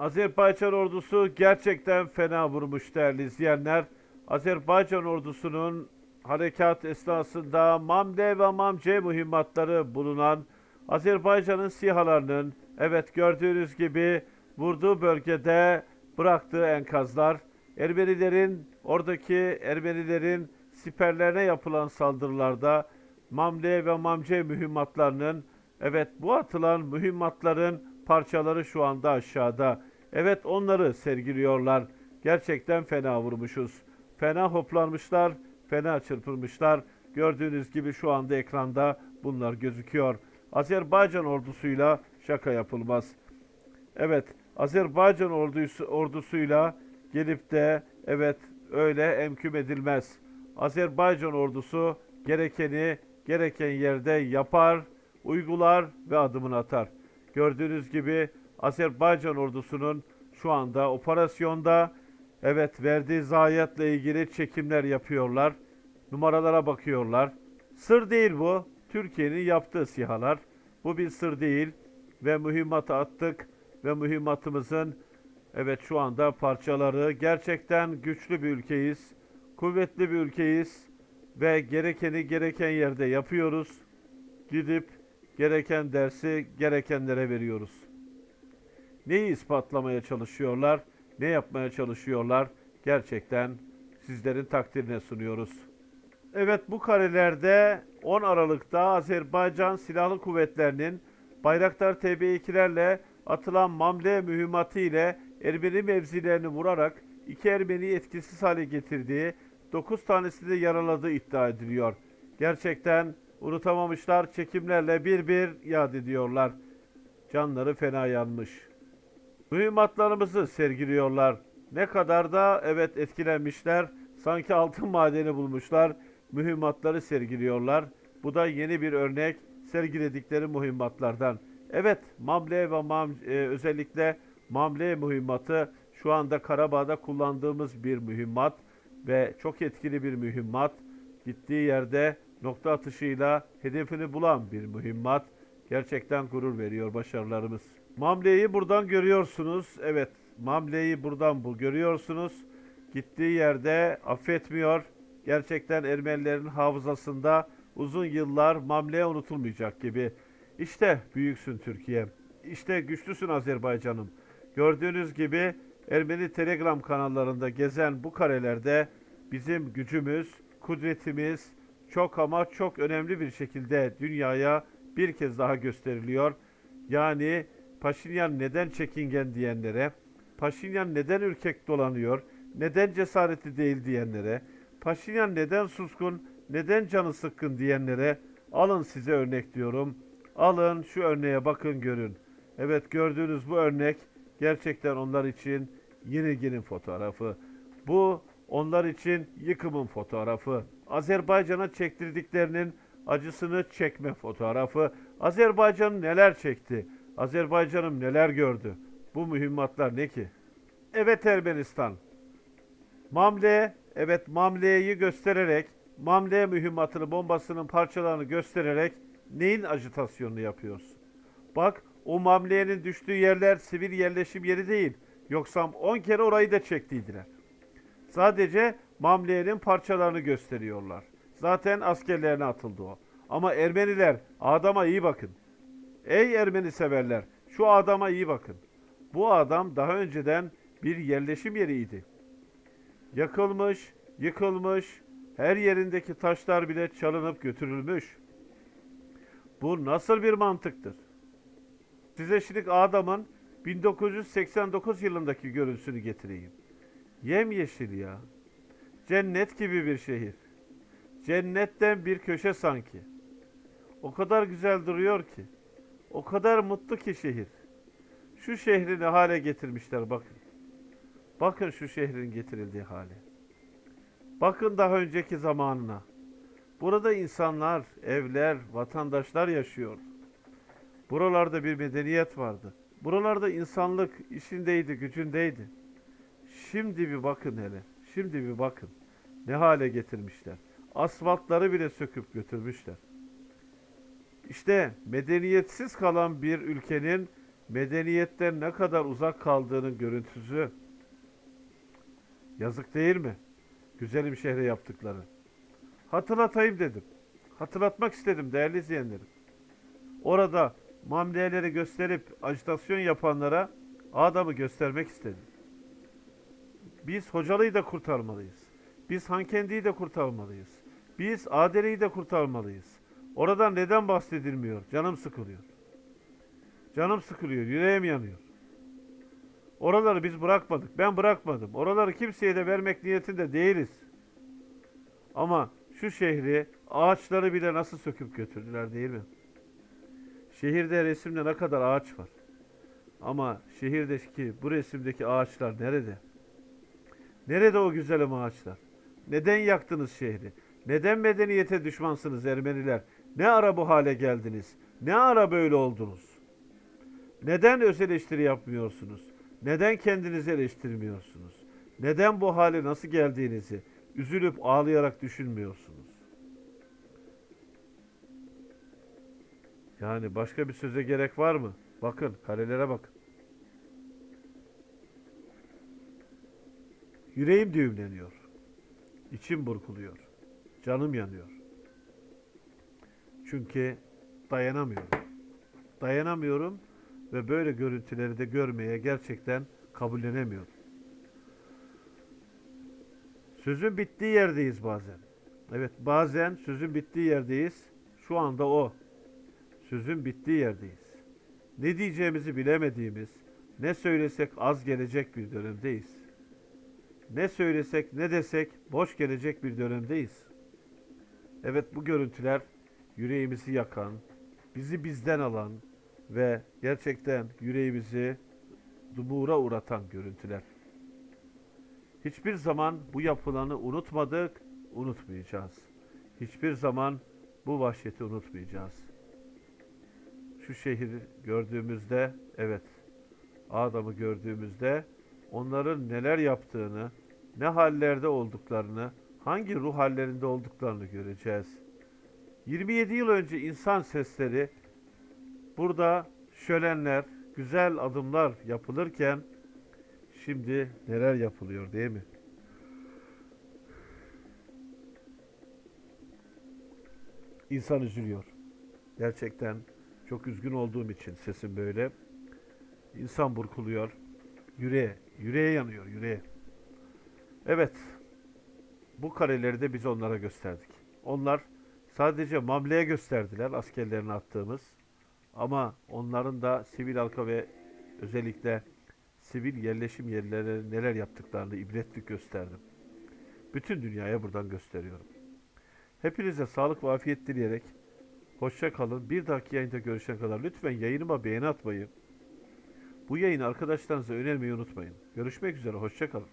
Azerbaycan ordusu gerçekten fena vurmuş değerli izleyenler. Azerbaycan ordusunun harekat esnasında Mamle ve Mamce mühimmatları bulunan Azerbaycan'ın sihalarının evet gördüğünüz gibi vurduğu bölgede bıraktığı enkazlar Ermenilerin oradaki Ermenilerin siperlerine yapılan saldırılarda Mamle ve Mamce mühimmatlarının evet bu atılan mühimmatların parçaları şu anda aşağıda. Evet onları sergiliyorlar. Gerçekten fena vurmuşuz. Fena hoplanmışlar, fena çırpılmışlar. Gördüğünüz gibi şu anda ekranda bunlar gözüküyor. Azerbaycan ordusuyla şaka yapılmaz. Evet, Azerbaycan ordusu, ordusuyla gelip de evet öyle emküm edilmez. Azerbaycan ordusu gerekeni gereken yerde yapar, uygular ve adımını atar. Gördüğünüz gibi Azerbaycan ordusunun şu anda operasyonda evet verdiği zayiatla ilgili çekimler yapıyorlar. Numaralara bakıyorlar. Sır değil bu. Türkiye'nin yaptığı sihalar. Bu bir sır değil ve mühimmatı attık ve mühimmatımızın evet şu anda parçaları gerçekten güçlü bir ülkeyiz. Kuvvetli bir ülkeyiz ve gerekeni gereken yerde yapıyoruz. Gidip gereken dersi gerekenlere veriyoruz. Neyi ispatlamaya çalışıyorlar? Ne yapmaya çalışıyorlar? Gerçekten sizlerin takdirine sunuyoruz. Evet bu karelerde 10 Aralık'ta Azerbaycan Silahlı Kuvvetleri'nin Bayraktar TB2'lerle atılan Mamle mühimmatı ile Ermeni mevzilerini vurarak iki Ermeniyi etkisiz hale getirdiği, 9 tanesini de yaraladığı iddia ediliyor. Gerçekten unutamamışlar, çekimlerle bir bir yad ediyorlar. Canları fena yanmış. Mühimmatlarımızı sergiliyorlar. Ne kadar da evet etkilenmişler. Sanki altın madeni bulmuşlar. Mühimmatları sergiliyorlar. Bu da yeni bir örnek sergiledikleri mühimmatlardan. Evet Mamle ve Mam, e, özellikle Mamle mühimmatı şu anda Karabağ'da kullandığımız bir mühimmat ve çok etkili bir mühimmat. Gittiği yerde nokta atışıyla hedefini bulan bir mühimmat. Gerçekten gurur veriyor başarılarımız. Mamle'yi buradan görüyorsunuz. Evet, Mamle'yi buradan bu görüyorsunuz. Gittiği yerde affetmiyor. Gerçekten Ermenilerin hafızasında uzun yıllar Mamle unutulmayacak gibi. İşte büyüksün Türkiye. İşte güçlüsün Azerbaycan'ım. Gördüğünüz gibi Ermeni Telegram kanallarında gezen bu karelerde bizim gücümüz, kudretimiz çok ama çok önemli bir şekilde dünyaya bir kez daha gösteriliyor. Yani Paşinyan neden çekingen diyenlere, Paşinyan neden ürkek dolanıyor, neden cesareti değil diyenlere, Paşinyan neden suskun, neden canı sıkkın diyenlere alın size örnek diyorum. Alın şu örneğe bakın görün. Evet gördüğünüz bu örnek gerçekten onlar için yenilginin fotoğrafı. Bu onlar için yıkımın fotoğrafı. Azerbaycan'a çektirdiklerinin acısını çekme fotoğrafı. Azerbaycan neler çekti? Azerbaycan'ım neler gördü? Bu mühimmatlar ne ki? Evet Ermenistan. Mamle, evet Mamle'yi göstererek, Mamle mühimmatını, bombasının parçalarını göstererek neyin ajitasyonunu yapıyorsun? Bak o Mamle'nin düştüğü yerler sivil yerleşim yeri değil. Yoksa 10 kere orayı da çektiydiler. Sadece Mamle'nin parçalarını gösteriyorlar. Zaten askerlerine atıldı o. Ama Ermeniler adama iyi bakın. Ey Ermeni severler şu adama iyi bakın. Bu adam daha önceden bir yerleşim yeriydi. Yakılmış, yıkılmış, her yerindeki taşlar bile çalınıp götürülmüş. Bu nasıl bir mantıktır? Size şimdi adamın 1989 yılındaki görüntüsünü getireyim. Yemyeşil ya. Cennet gibi bir şehir. Cennetten bir köşe sanki. O kadar güzel duruyor ki. O kadar mutlu ki şehir. Şu şehri ne hale getirmişler bakın. Bakın şu şehrin getirildiği hale. Bakın daha önceki zamanına. Burada insanlar, evler, vatandaşlar yaşıyordu. Buralarda bir medeniyet vardı. Buralarda insanlık işindeydi, gücündeydi. Şimdi bir bakın hele. Şimdi bir bakın. Ne hale getirmişler. Asfaltları bile söküp götürmüşler. İşte medeniyetsiz kalan bir ülkenin medeniyetten ne kadar uzak kaldığının görüntüsü. Yazık değil mi? Güzelim şehre yaptıkları. Hatırlatayım dedim. Hatırlatmak istedim değerli izleyenlerim. Orada mamleleri gösterip ajitasyon yapanlara adamı göstermek istedim. Biz Hocalı'yı da kurtarmalıyız. Biz Hankendi'yi de kurtarmalıyız. Biz Adeli'yi de kurtarmalıyız. Oradan neden bahsedilmiyor? Canım sıkılıyor. Canım sıkılıyor, yüreğim yanıyor. Oraları biz bırakmadık. Ben bırakmadım. Oraları kimseye de vermek niyetinde değiliz. Ama şu şehri ağaçları bile nasıl söküp götürdüler değil mi? Şehirde resimde ne kadar ağaç var. Ama şehirdeki bu resimdeki ağaçlar nerede? Nerede o güzelim ağaçlar? Neden yaktınız şehri? Neden medeniyete düşmansınız Ermeniler? Ne ara bu hale geldiniz? Ne ara böyle oldunuz? Neden öz eleştiri yapmıyorsunuz? Neden kendinizi eleştirmiyorsunuz? Neden bu hale nasıl geldiğinizi üzülüp ağlayarak düşünmüyorsunuz? Yani başka bir söze gerek var mı? Bakın karelere bakın. Yüreğim düğümleniyor. İçim burkuluyor. Canım yanıyor. Çünkü dayanamıyorum. Dayanamıyorum ve böyle görüntüleri de görmeye gerçekten kabullenemiyorum. Sözün bittiği yerdeyiz bazen. Evet bazen sözün bittiği yerdeyiz. Şu anda o. Sözün bittiği yerdeyiz. Ne diyeceğimizi bilemediğimiz, ne söylesek az gelecek bir dönemdeyiz. Ne söylesek ne desek boş gelecek bir dönemdeyiz. Evet bu görüntüler yüreğimizi yakan, bizi bizden alan ve gerçekten yüreğimizi dumura uğratan görüntüler. Hiçbir zaman bu yapılanı unutmadık, unutmayacağız. Hiçbir zaman bu vahşeti unutmayacağız. Şu şehri gördüğümüzde, evet, Adam'ı gördüğümüzde onların neler yaptığını, ne hallerde olduklarını, hangi ruh hallerinde olduklarını göreceğiz. 27 yıl önce insan sesleri burada şölenler, güzel adımlar yapılırken şimdi neler yapılıyor değil mi? İnsan üzülüyor. Gerçekten çok üzgün olduğum için sesim böyle. İnsan burkuluyor. Yüreğe, yüreğe yanıyor, yüreğe. Evet. Bu kareleri de biz onlara gösterdik. Onlar sadece mamleye gösterdiler askerlerini attığımız. Ama onların da sivil halka ve özellikle sivil yerleşim yerlerine neler yaptıklarını ibretlik gösterdim. Bütün dünyaya buradan gösteriyorum. Hepinize sağlık ve afiyet dileyerek hoşça kalın. Bir dahaki yayında görüşene kadar lütfen yayınıma beğeni atmayı, bu yayını arkadaşlarınıza önermeyi unutmayın. Görüşmek üzere, hoşça kalın.